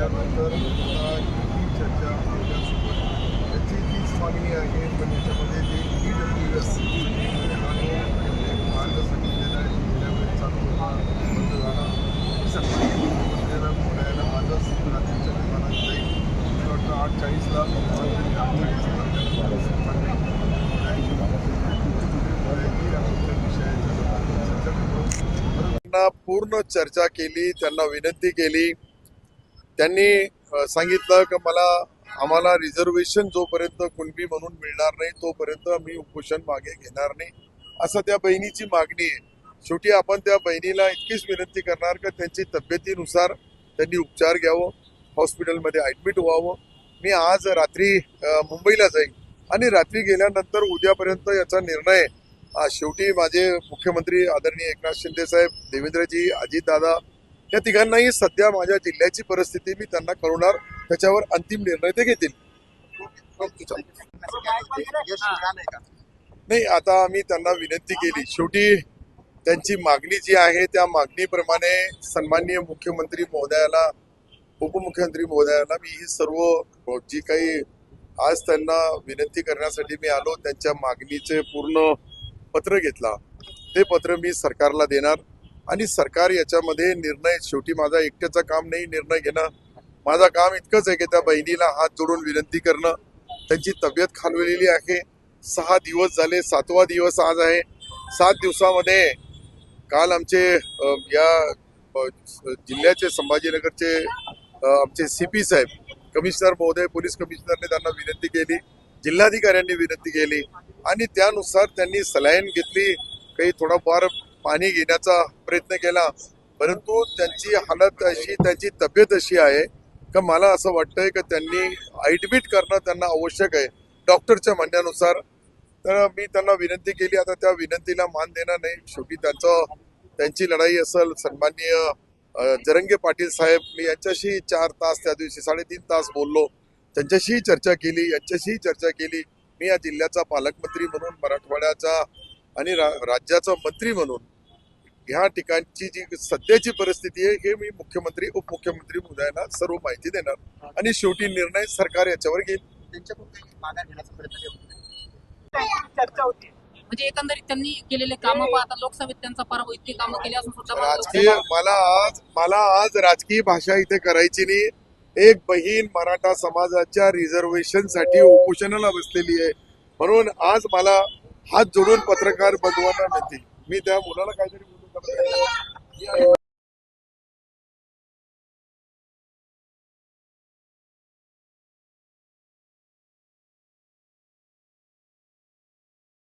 तर आता ही चर्चा त्याच्यासोबत त्याची तीच मागणी आहे पण याच्यामध्ये जे ई डब्ल्यू एस हा जो मार्ग सांगितलेला आहे की चालू होता बंद झाला सकाळी मुख्यमंत्र्यांना बोलायला माझंच रात्रीच्या विमानात जाईल. मला वाटतं आठ चाळीसला पूर्ण चर्चा केली त्यांना विनंती केली. त्यांनी सांगितलं की मला आम्हाला रिझर्वेशन जोपर्यंत कुणबी म्हणून मिळणार नाही तोपर्यंत मी उपोषण मागे घेणार नाही. असं त्या बहिणीची मागणी आहे. शेवटी आपण त्या बहिणीला इतकीच विनंती करणार का त्यांची तब्येतीनुसार त्यांनी उपचार घ्यावं हॉस्पिटलमध्ये ऍडमिट व्हावं. मी आज रात्री मुंबईला जाईन आणि रात्री गेल्यानंतर उद्यापर्यंत याचा निर्णय शेवटी माझे मुख्यमंत्री आदरणीय एकनाथ शिंदे साहेब देवेंद्रजी अजितदादा या तिघांनाही सध्या माझ्या जिल्ह्याची परिस्थिती मी त्यांना कळवणार त्याच्यावर अंतिम निर्णय ते घेतील. नाही आता आम्ही त्यांना विनंती केली. शेवटी त्यांची मागणी जी आहे त्या मागणीप्रमाणे सन्माननीय मुख्यमंत्री महोदयाला उपमुख्यमंत्री महोदयाला मी ही सर्व जी काही आज त्यांना विनंती करण्यासाठी मी आलो त्यांच्या मागणीचे पूर्ण पत्र घेतला. ते पत्र मी सरकारला देणार. आणि सरकार याच्यामध्ये निर्णय शेवटी माझा एकट्याचं काम नाही निर्णय घेणं. माझं काम इतकंच आहे की त्या बहिणीला हात जोडून विनंती करणं. त्यांची तब्येत खालवलेली आहे. सहा दिवस झाले सातवा दिवस आज आहे. सात दिवसामध्ये काल आमचे या जिल्ह्याचे संभाजीनगरचे आमचे सी पी साहेब कमिशनर महोदय पोलीस कमिशनरने त्यांना विनंती केली. जिल्हाधिकाऱ्यांनी विनंती केली. आणि त्यानुसार त्यांनी सलाईन घेतली. काही थोडाफार पाणी घेण्याचा प्रयत्न केला. परंतु त्यांची हालत अशी त्यांची तब्येत अशी आहे का मला असं वाटतंय की त्यांनी ॲडमिट करणं त्यांना आवश्यक आहे. डॉक्टरच्या म्हणण्यानुसार. तर मी त्यांना विनंती केली. आता त्या विनंतीला मान देणार नाही. शेवटी त्यांचं त्यांची लढाई असेल सन्माननीय जरंगे पाटील साहेब. मी यांच्याशी चार तास त्या दिवशी साडेतीन तास बोललो. त्यांच्याशीही चर्चा केली. यांच्याशीही चर्चा केली. मी या जिल्ह्याचा पालकमंत्री म्हणून मराठवाड्याचा आणि रा, राज्याचा मंत्री म्हणून ह्या ठिकाणची जी सध्याची परिस्थिती आहे हे मी मुख्यमंत्री उपमुख्यमंत्री महोदयाला सर्व माहिती देणार. आणि शेवटी निर्णय सरकार याच्यावर घेईल. म्हणजे एकंदरीत त्यांनी केलेले कामं पाहता लोकसभेत त्यांचा पराभव इतकी कामं केली असून सुद्धा राजकीय मला आज मला आज राजकीय भाषा इथे करायची नाही. एक बहीण मराठा समाजाच्या रिझर्वेशनसाठी उपोषणाला बसलेली आहे. म्हणून आज मला हात जोडून पत्रकार बनवायला मिळतील मी त्या मुलाला काहीतरी बोलू